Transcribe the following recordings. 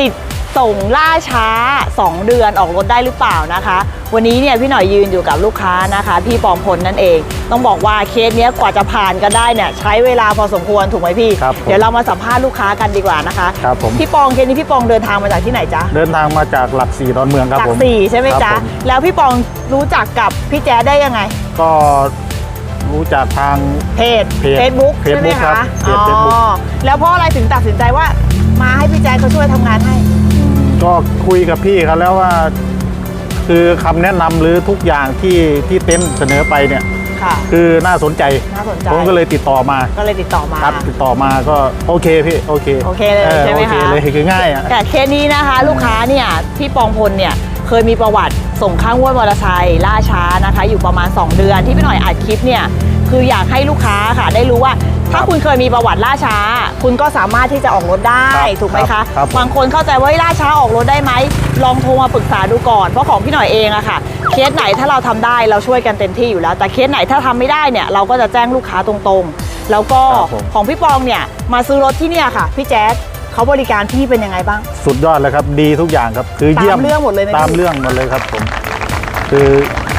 ติดส่งล่าช้า 2 เดือนออกรถได้หรือเปล่านะคะ วันนี้เนี่ยพี่หน่อยยืนอยู่กับลูกค้านะคะ พี่ปองพลนั่นเอง ต้องบอกว่าเคสเนี้ยกว่าจะผ่านกันได้เนี่ยใช้เวลาพอสมควรถูกไหมพี่ ครับผมเดี๋ยวเรามาสัมภาษณ์ลูกค้ากันดีกว่านะคะครับผม พี่ปองเคสนี้พี่ปองเดินทางมาจากที่ไหนจ๊ะเดินทางมาจากหลักสี่ดอนเมืองครับหลัผกมสี่ใช่ไหมครับจ๊ะผมแล้วพี่ปองรู้จักกับพี่แจ๊ดได้ยังไง ก็รู้จากทาง เพจ เพจเฟซบุ๊ก Facebook ใช่ไหมครัคะบเพจ Facebook อ๋อแล้วเพราะอะไรถึงตัดสินใจว่ามาให้ ก็คุยกับพี่เขาแล้วว่า คือคำแนะนำหรือทุกอย่างที่ที่เต็นท์เสนอไปเนี่ย ค่ะ คือน่าสนใจ น่าสนใจ ผมก็เลยติดต่อมาก็เลยติดต่อมา ครับ ติดต่อมาก็โอเคพี่โอเคโอเคเลยออใช่ไหมโอเคคะเลยคือง่ายอะ แต่เคสนี้นะคะลูกค้าเนี่ยพี่ปองพลเนี่ยเคยมีประวัติส่งข้างงวดมอเตอร์ไซค์ล่าช้านะคะ อยู่ประมาณ 2 เดือนที่พี่หน่อยอัดคลิปเนี่ย คืออยากให้ลูกค้าค่ะ ได้รู้ว่า ถ้าครับคุณเคยมีประวัติล่าช้า คุณก็สามารถที่จะออกรถได้ครับถูกไหมครัคะบครับผมบางคนเข้าใจว่าเฮ้ยล่าช้าออกรถได้ไหมลองโทรมาปรึกษาดูก่อนเพราะของพี่หน่อยเองอะค่ะเคสไหนถ้าเราทำได้เราช่วยกันเต็มที่อยู่แล้ว แต่เคสไหนถ้าทำไม่ได้เนี่ยเราก็จะแจ้งลูกค้าตรงๆ แล้วก็ครับผมของพี่ปองเนี่ยมาซื้อรถที่เนี่ยค่ะพี่แจ๊ดเขาบริการพี่เป็นยังไงบ้าง สุดยอดเลยครับ ดีทุกอย่างครับ คือตามเยี่ยมเรื่องหมดเลยไหมตามพี่เรื่องหมดเลยครับผม คือ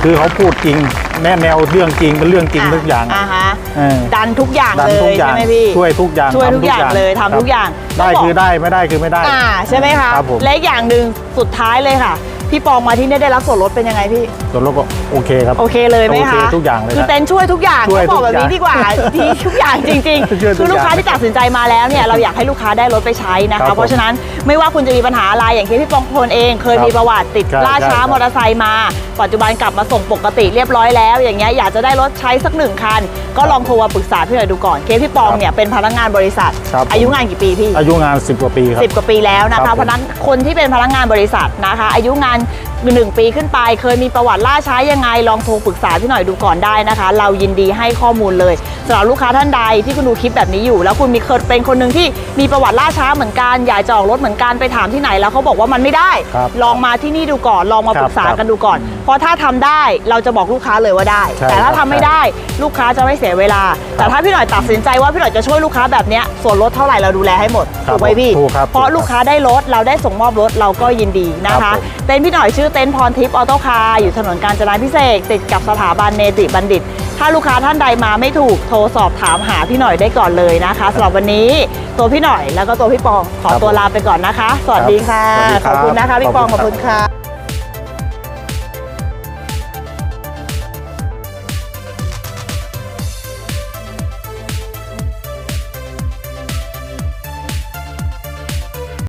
คือเขาพูดจริง แน่แนวเรื่องจริงเป็นเรื่องจริงทุกอย่างอ่าฮะเออดันทุกอย่างดันเลทุยกอย่าใช่งไหมพี่ ช่วยทุกอย่างช่วยทำทุกอย่างเลยทำทุกอย่างได้ต้องบอกคือได้ไม่ได้คือไม่ได้อ่าใช่ไหมคะครับผมและอีกอย่างหนึ่งสุดท้ายเลยค่ะ พี่ปองมาที่เนี่ยได้รับส่วนลดเป็นยังไงพี่ ส่วนรถก็โอเคครับ โอเคเลยไหมโอเคคะทุกอย่างเลยคือนะเต็นท์ช่วยทุกอย่างช่วยต้องบอกแบบนี้ทุดีกกว่าอย่างที่ทุกอย่างจริงช่วยๆ ทุกคือลูกค้าอย่างที่ตัดสินใจมาแล้วเนี่ยเราอยากให้ลูกค้าได้รถไปใช้นะครัคะ บผมเพราะฉะนั้นไม่ว่าคุณจะมีปัญหาอะไรอย่างที่พี่ปองพลเองเคยครับมีประวัติติดใช่ล่าช้าใช่มอเตอร์ไซค์มา ปัจจุบันกลับมาส่งปกติเรียบร้อยแล้วอย่างเงี้ยอยากจะได้รถใช้สักหนึ่งคัน ก็ลองโทรมาปรึกษาพี่หน่อยดูก่อนเคสพี่ปองเนี่ยเป็นพนักงานบริษัท ครับ อายุงานกี่ปีพี่ อายุงาน 10 กว่าปีครับสิบกว่าปีแล้วนะครัคะบผมเพราะฉะนั้นคนที่เป็นพนักงานบริษัทนะคะ อายุงาน หนึ่งปีขึ้นไป เคยมีประวัติล่าช้ายังไง ลองโทรปรึกษาพี่หน่อยดูก่อนได้นะคะ เรายินดีให้ข้อมูลเลยสำหรับลูกค้าท่านใดที่คุณดูคลิปแบบนี้อยู่ แล้วคุณมีเคยเป็นคนหนึ่งที่มีประวัติล่าช้าเหมือนกันอยากจะออกรถเหมือนกันไปถามที่ไหนแล้วเขาบอกว่ามันไม่ได้ ครับลองมาที่นี่ดูก่อนลองมาปรึกษาครับกันดูก่อน เพราะถ้าทำได้เราจะบอกลูกค้าเลยว่าได้ ใช่แต่ถ้าครับทำไม่ได้ ลูกค้าจะไม่เสียเวลา แต่ถ้าพี่หน่อยตัดสินใจว่าพี่หน่อยจะช่วยลูกค้าแบบเนี้ยส่วนลดเท่าไหร่เราดูแลให้หมดครับถูกไหมพี่ถูกครับเพราะถูกครับลูกค้าได้รถเราได้ส่งมอบรถเราก็ยินดีนะครัคะ บผม เต็นท์พี่หน่อยชื่อเต็นท์พรทิพย์ออโต้คาร์อยู่ถนนกาญจนาพิเศษกติดกับสถาบันเนติบัณฑิต ถ้าลูกค้าท่านใดมาไม่ถูกโทรสอบถามหาพี่หน่อยได้ก่อนเลยนะคะสำหรับวันนี้ตัวพี่หน่อยแล้วก็ตัวพี่ปองขอครับตัวลาไปก่อนนะคะ สวัสดีค่ะสวัสดีขครับอบคุณนะคะพี่ปองขขออบบคุคุณณครัค่ะบ